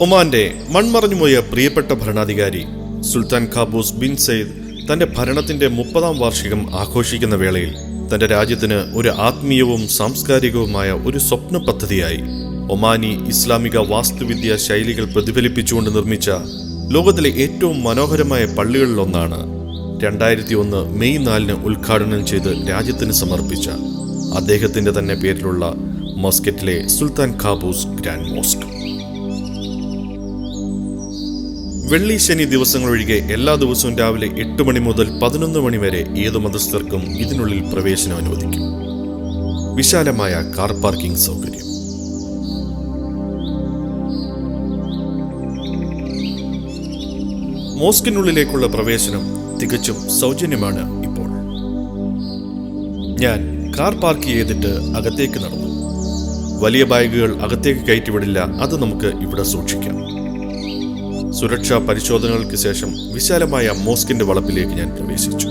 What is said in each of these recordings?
ഒമാന്റെ മൺമറഞ്ഞുപോയ പ്രിയപ്പെട്ട ഭരണാധികാരി Sultan Qaboos bin Syed തന്റെ ഭരണത്തിന്റെ മുപ്പതാം വാർഷികം ആഘോഷിക്കുന്ന വേളയിൽ തന്റെ രാജ്യത്തിന് ഒരു ആത്മീയവും സാംസ്കാരികവുമായ ഒരു സ്വപ്ന പദ്ധതിയായി ഒമാനി ഇസ്ലാമിക വാസ്തുവിദ്യ ശൈലികൾ പ്രതിഫലിപ്പിച്ചുകൊണ്ട് നിർമ്മിച്ച ലോകത്തിലെ ഏറ്റവും മനോഹരമായ പള്ളികളിലൊന്നാണ് രണ്ടായിരത്തി ഒന്ന് മെയ് നാലിന് ഉദ്ഘാടനം ചെയ്ത് രാജ്യത്തിന് സമർപ്പിച്ച അദ്ദേഹത്തിന്റെ തന്നെ പേരിലുള്ള മസ്കറ്റിലെ സുൽത്താൻ ഖാബൂസ് ഗ്രാൻഡ് മോസ്ക്. വെള്ളി ശനി ദിവസങ്ങളൊഴികെ എല്ലാ ദിവസവും രാവിലെ എട്ട് മണി മുതൽ പതിനൊന്ന് മണി വരെ ഏത് മതസ്ഥർക്കും ഇതിനുള്ളിൽ പ്രവേശനം അനുവദിക്കും. വിശാലമായ കാർ പാർക്കിംഗ് സൗകര്യം. മോസ്കിനുള്ളിലേക്കുള്ള പ്രവേശനം തികച്ചും സൗജന്യമാണ് ഇപ്പോൾ. ഞാൻ കാർ പാർക്ക് ചെയ്തിട്ട് അകത്തേക്ക് നടന്നു. വലിയ ബാഗുകൾ അകത്തേക്ക് കയറ്റിവിടില്ല അത് നമുക്ക് ഇവിടെ സൂക്ഷിക്കാം. സുരക്ഷാ പരിശോധനകൾക്ക് ശേഷം വിശാലമായ മോസ്കിന്റെ വളപ്പിലേക്ക് ഞാൻ പ്രവേശിച്ചു.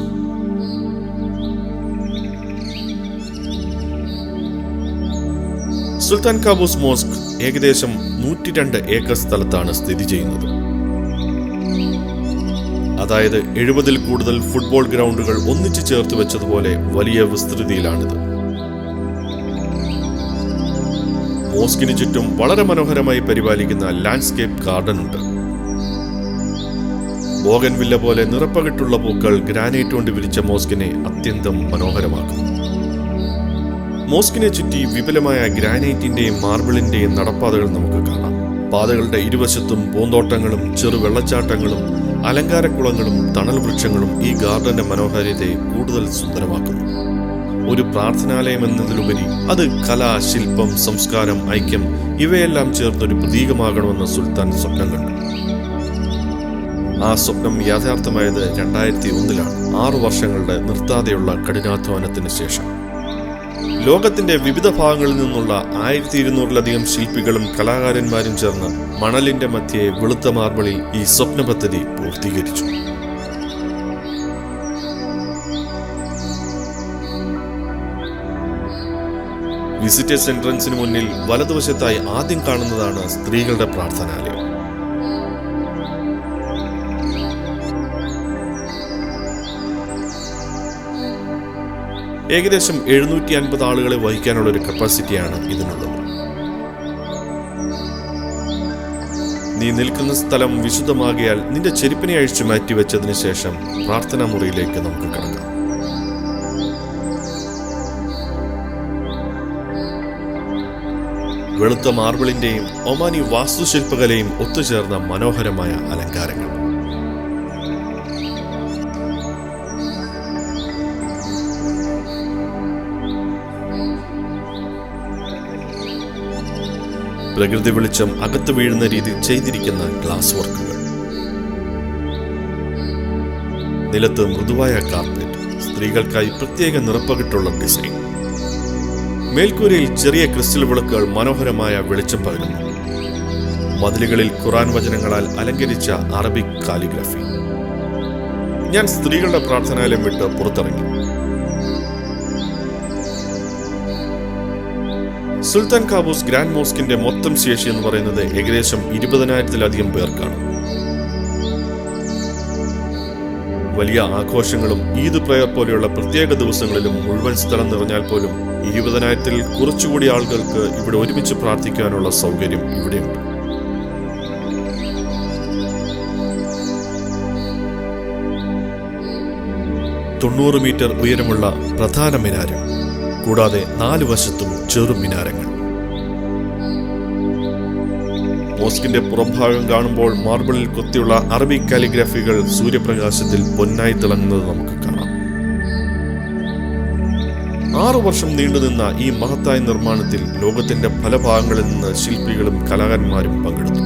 സുൽത്താൻ കാബൂസ് മോസ്ക് ഏകദേശം നൂറ്റി രണ്ട് ഏക്കർ സ്ഥലത്താണ് സ്ഥിതി ചെയ്യുന്നത്. അതായത് എഴുപതിൽ കൂടുതൽ ഫുട്ബോൾ ഗ്രൗണ്ടുകൾ ഒന്നിച്ചു ചേർത്ത് വെച്ചതുപോലെ വലിയ വിസ്തൃതിയിലാണിത്. മോസ്കിന് ചുറ്റും വളരെ മനോഹരമായി പരിപാലിക്കുന്ന ലാൻഡ്സ്കേപ്പ് ഗാർഡൻ ഉണ്ട് ബോഗൻവില്ല പോലെ നിറപ്പകിട്ടുള്ള പൂക്കൾ ഗ്രാനൈറ്റ് കൊണ്ട് വിരിച്ച മോസ്കിനെ അത്യന്തം മനോഹരമാക്കും. മോസ്കിനെ ചുറ്റി വിപുലമായ ഗ്രാനൈറ്റിന്റെയും മാർബിളിന്റെയും നടപ്പാതകൾ നമുക്ക് കാണാം. പാതകളുടെ ഇരുവശത്തും പൂന്തോട്ടങ്ങളും ചെറു വെള്ളച്ചാട്ടങ്ങളും അലങ്കാരക്കുളങ്ങളും തണൽ വൃക്ഷങ്ങളും ഈ ഗാർഡന്റെ മനോഹാരിതയെ കൂടുതൽ സുന്ദരമാക്കുന്നു. ഒരു പ്രാർത്ഥനാലയം എന്നതിലുപരി അത് കല ശില്പം സംസ്കാരം ഐക്യം ഇവയെല്ലാം ചേർന്നൊരു പ്രതീകമാകണമെന്ന് സുൽത്താൻ സ്വപ്നം കണ്ടു. ആ സ്വപ്നം യാഥാർത്ഥ്യമായത് രണ്ടായിരത്തി ഒന്നിലാണ് ആറു വർഷങ്ങളുടെ നിർത്താതെയുള്ള കഠിനാധ്വാനത്തിന് ശേഷം. ലോകത്തിന്റെ വിവിധ ഭാഗങ്ങളിൽ നിന്നുള്ള ആയിരത്തി ഇരുന്നൂറിലധികം ശില്പികളും കലാകാരന്മാരും ചേർന്ന് മണലിന്റെ മധ്യേ വെളുത്ത മാർബിളിൽ ഈ സ്വപ്ന പദ്ധതി പൂർത്തീകരിച്ചു. വിസിറ്റേഴ്സ് എൻട്രൻസിന് മുന്നിൽ വലതുവശത്തായി ആദ്യം കാണുന്നതാണ് സ്ത്രീകളുടെ പ്രാർത്ഥനാലയം. ഏകദേശം എഴുന്നൂറ്റി അൻപത് ആളുകളെ വഹിക്കാനുള്ള ഒരു കപ്പാസിറ്റിയാണ് ഇതിനുള്ളത്. നീ നിൽക്കുന്ന സ്ഥലം വിശുദ്ധമാകിയാൽ നിന്റെ ചെരുപ്പിനെ അഴിച്ചു മാറ്റിവെച്ചതിന് ശേഷം പ്രാർത്ഥനാ മുറിയിലേക്ക് നമുക്ക് കടക്കാം. വെളുത്ത മാർബിളിന്റെയും ഒമാനി വാസ്തുശില്പകലയും ഒത്തുചേർന്ന മനോഹരമായ അലങ്കാരങ്ങൾ. പ്രകൃതി വെളിച്ചം അകത്തു വീഴുന്ന രീതി ചെയ്തിരിക്കുന്ന ഗ്ലാസ് വർക്കുകൾ നിലത്ത് മൃദുവായ കാർപ്പറ്റ് സ്ത്രീകൾക്കായി പ്രത്യേക നിറപ്പകിട്ടുള്ള ഡിസൈൻ മേൽക്കൂരയിൽ ചെറിയ ക്രിസ്റ്റൽ വിളക്കുകൾ മനോഹരമായ വെളിച്ചം പകരുന്നു. മതിലുകളിൽ ഖുറാൻ വചനങ്ങളാൽ അലങ്കരിച്ച അറബിക് കാലിഗ്രഫി ഞാൻ സ്ത്രീകളുടെ പ്രാർത്ഥനാലയം വിട്ട് പുറത്തിറങ്ങി. സുൽത്താൻ കാബൂസ് ഗ്രാൻഡ് മോസ്കിന്റെ മൊത്തം ശേഷി എന്ന് പറയുന്നത് ഏകദേശം ഇരുപതിനായിരത്തിലധികം പേർക്കാണ്. വലിയ ആഘോഷങ്ങളും ഈദ് പ്രയർ പോലെയുള്ള പ്രത്യേക ദിവസങ്ങളിലും മുഴുവൻ സ്ഥലം നിറഞ്ഞാൽ പോലും ഇരുപതിനായിരത്തിൽ കുറച്ചുകൂടി ആളുകൾക്ക് ഇവിടെ ഒരുമിച്ച് പ്രാർത്ഥിക്കാനുള്ള സൗകര്യം ഇവിടെയുണ്ട്. തൊണ്ണൂറ് മീറ്റർ ഉയരമുള്ള പ്രധാന മിനാരം. കൂടാതെ നാല് വശത്തും ചെറു മിനാരങ്ങൾ. മോസ്കിന്റെ പുറംഭാഗം കാണുമ്പോൾ മാർബിളിൽ കൊത്തിയുള്ള അറബി കാലിഗ്രാഫികൾ സൂര്യപ്രകാശത്തിൽ പൊന്നായി തിളങ്ങുന്നത് നമുക്ക് കാണാം. ആറു വർഷം നീണ്ടുനിന്ന ഈ മഹത്തായ നിർമ്മാണത്തിൽ ലോകത്തിന്റെ പല ഭാഗങ്ങളിൽ നിന്ന് ശില്പികളും കലാകാരന്മാരും പങ്കെടുത്തു.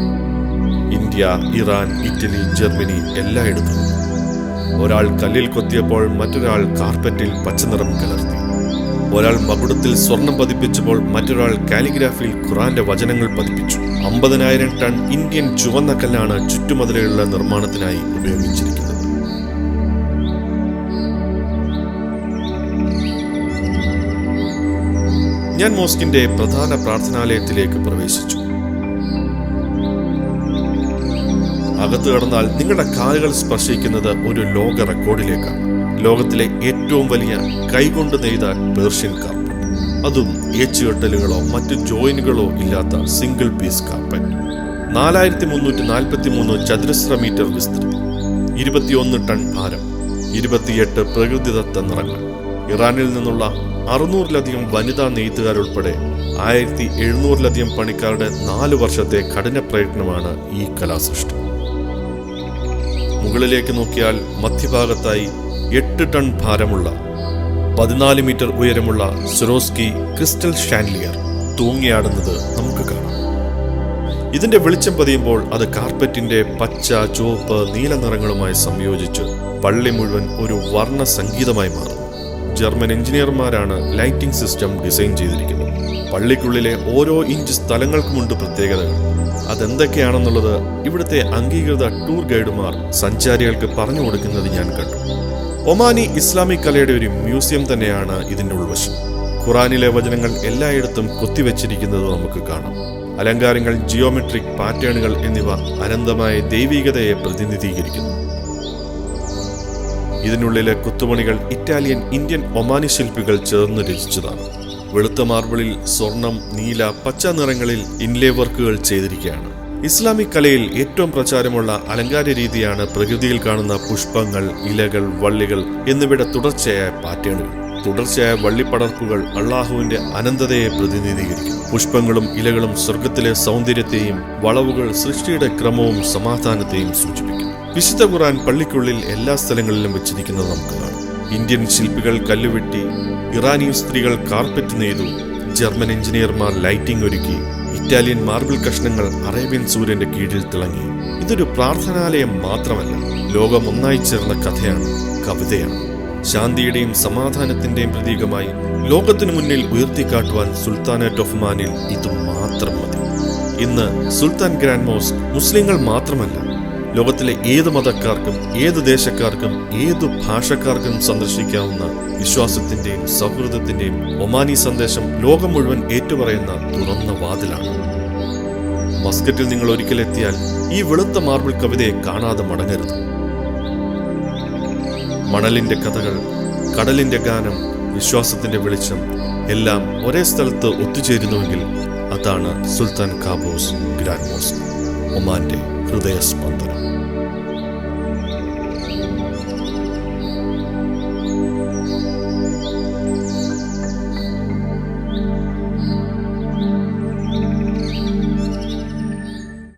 ഇന്ത്യ ഇറാൻ ഇറ്റലി ജർമ്മനി എല്ലായിടത്തും. ഒരാൾ കല്ലിൽ കൊത്തിയപ്പോൾ മറ്റൊരാൾ കാർപ്പറ്റിൽ പച്ചനിറം കലർത്തി. ഒരാൾ മകുടത്തിൽ സ്വർണം പതിപ്പിച്ചപ്പോൾ മറ്റൊരാൾ കാലിഗ്രാഫിയിൽ ഖുറാന്റെ വചനങ്ങൾ പതിപ്പിച്ചു. അമ്പതിനായിരം ടൺ ഇന്ത്യൻ ചുവന്ന കല്ലാണ് ചുറ്റുമതിലുള്ള നിർമ്മാണത്തിനായി ഉപയോഗിച്ചിരിക്കുന്നത്. ഞാൻ മോസ്കിന്റെ പ്രധാന പ്രാർത്ഥനാലയത്തിലേക്ക് പ്രവേശിച്ചു. അകത്തു കടന്നാൽ നിങ്ങളുടെ കാലുകൾ സ്പർശിക്കുന്നത് ഒരു ലോക റെക്കോർഡിലേക്കാണ്. ലോകത്തിലെ ഏറ്റവും വലിയ കൈകൊണ്ട് നെയ്ത പേർഷ്യൻ കാർപ്പ് അതും ഏച്ചുകെട്ടലുകളോ മറ്റ് ജോയിനുകളോ ഇല്ലാത്ത സിംഗിൾ പീസ് കാർപ്പറ്റ് നാലായിരത്തി മുന്നൂറ്റി നാൽപ്പത്തി മൂന്ന് ചതുരശ്ര മീറ്റർ വിസ്തൃതി. ഇരുപത്തിയൊന്ന് ടൺ ഭാരം. ഇരുപത്തിയെട്ട് പ്രകൃതിദത്ത നിറങ്ങൾ. ഇറാനിൽ നിന്നുള്ള അറുന്നൂറിലധികം വനിതാ നെയ്ത്തുകാരുൾപ്പെടെ ആയിരത്തി എഴുന്നൂറിലധികം പണിക്കാരുടെ നാല് വർഷത്തെ കഠിന പ്രയത്നമാണ് ഈ കലാസൃഷ്ടി. മുകളിലേക്ക് നോക്കിയാൽ മധ്യഭാഗത്തായി എട്ട് ടൺ ഭാരമുള്ള പതിനാല് മീറ്റർ ഉയരമുള്ള സുറോസ്കി ക്രിസ്റ്റൽ ഷാൻലിയർ തൂങ്ങിയാടുന്നത് നമുക്ക് കാണാം. ഇതിന്റെ വെളിച്ചം പതിയുമ്പോൾ അത് കാർപ്പറ്റിന്റെ പച്ച ചുവപ്പ് നീല നിറങ്ങളുമായി സംയോജിച്ച് പള്ളി മുഴുവൻ ഒരു വർണ സംഗീതമായി മാറുന്നു ജർമ്മൻ എഞ്ചിനീയർമാരാണ് ലൈറ്റിംഗ് സിസ്റ്റം ഡിസൈൻ ചെയ്തിരിക്കുന്നത്. പള്ളിക്കുള്ളിലെ ഓരോ ഇഞ്ച് സ്ഥലങ്ങൾക്കുമുണ്ട് പ്രത്യേകതകൾ. അതെന്തൊക്കെയാണെന്നുള്ളത് ഇവിടുത്തെ അംഗീകൃത ടൂർ ഗൈഡുമാർ സഞ്ചാരികൾക്ക് പറഞ്ഞു കൊടുക്കുന്നത് ഞാൻ കണ്ടു. ഒമാനി ഇസ്ലാമിക് കലയുടെ ഒരു മ്യൂസിയം തന്നെയാണ് ഇതിന്റെ ഉൾവശം. ഖുറാനിലെ വചനങ്ങൾ എല്ലായിടത്തും കൊത്തിവെച്ചിരിക്കുന്നത് നമുക്ക് കാണാം. അലങ്കാരങ്ങൾ ജിയോമെട്രിക് പാറ്റേണുകൾ എന്നിവ അനന്തമായ ദൈവികതയെ പ്രതിനിധീകരിക്കുന്നു. ഇതിനുള്ളിലെ കുത്തുപണികൾ ഇറ്റാലിയൻ ഇന്ത്യൻ ഒമാനി ശില്പികൾ ചേർന്ന് രചിച്ചതാണ്. വെളുത്ത മാർബിളിൽ സ്വർണം നീല പച്ച നിറങ്ങളിൽ ഇൻലേ വർക്കുകൾ ചെയ്തിരിക്കുകയാണ്. ഇസ്ലാമിക് കലയിൽ ഏറ്റവും പ്രചാരമുള്ള അലങ്കാര രീതിയാണ് പ്രകൃതിയിൽ കാണുന്ന പുഷ്പങ്ങൾ ഇലകൾ വള്ളികൾ എന്നിവയുടെ തുടർച്ചയായ പാറ്റേണുകൾ. തുടർച്ചയായ വള്ളിപ്പടർപ്പുകൾ അള്ളാഹുവിന്റെ അനന്തതയെ പ്രതിനിധീകരിക്കുന്നു പുഷ്പങ്ങളും ഇലകളും സ്വർഗത്തിലെ സൗന്ദര്യത്തെയും വളവുകൾ സൃഷ്ടിയുടെ ക്രമവും സമാധാനത്തെയും സൂചിപ്പിക്കുന്നു. വിശുദ്ധ ഖുറാൻ പള്ളിക്കുള്ളിൽ എല്ലാ സ്ഥലങ്ങളിലും വെച്ചിരിക്കുന്നത് നമുക്ക് കാണാം. ഇന്ത്യൻ ശില്പികൾ കല്ലുവെട്ടി ഇറാനിയൻ സ്ത്രീകൾ കാർപ്പറ്റ് നെയ്തു ജർമ്മൻ എഞ്ചിനീയർമാർ ലൈറ്റിംഗ് ഒരുക്കി ഇറ്റാലിയൻ മാർബിൾ കഷ്ണങ്ങൾ അറേബ്യൻ സൂര്യന്റെ കീഴിൽ തിളങ്ങി. ഇതൊരു പ്രാർത്ഥനാലയം മാത്രമല്ല. ലോകം ഒന്നായി ചേർന്ന കഥയാണ് കവിതയാണ്. ശാന്തിയുടെയും സമാധാനത്തിന്റെയും പ്രതീകമായി ലോകത്തിനു മുന്നിൽ ഉയർത്തിക്കാട്ടുവാൻ സുൽത്താനേറ്റ് ഓഫ് മാനിൽ ഇത് മാത്രം മതി. ഇന്ന് സുൽത്താൻ ഗ്രാൻഡ് മോസ് മുസ്ലിങ്ങൾ മാത്രമല്ല ലോകത്തിലെ ഏത് മതക്കാർക്കും ഏത് ദേശക്കാർക്കും ഏത് ഭാഷക്കാർക്കും സന്ദർശിക്കാവുന്ന വിശ്വാസത്തിന്റെയും സൗഹൃദത്തിന്റെയും ഒമാനി സന്ദേശം ലോകം മുഴുവൻ ഏറ്റുപറയുന്ന തുറന്ന വാതിലാണ്. മസ്കറ്റിൽ നിങ്ങൾ ഒരിക്കലെത്തിയാൽ ഈ വെളുത്ത മാർബിൾ കവിതയെ കാണാതെ മടങ്ങരുത്. മണലിന്റെ കഥകൾ കടലിന്റെ ഗാനം വിശ്വാസത്തിന്റെ വെളിച്ചം എല്ലാം ഒരേ സ്ഥലത്ത് ഒത്തുചേരുന്നുവെങ്കിൽ അതാണ് സുൽത്താൻ കാബൂസ് ഗ്രാൻഡ് മോസ്ക് ഒമാന്റെ ഹൃദയസ്പന്ദനം.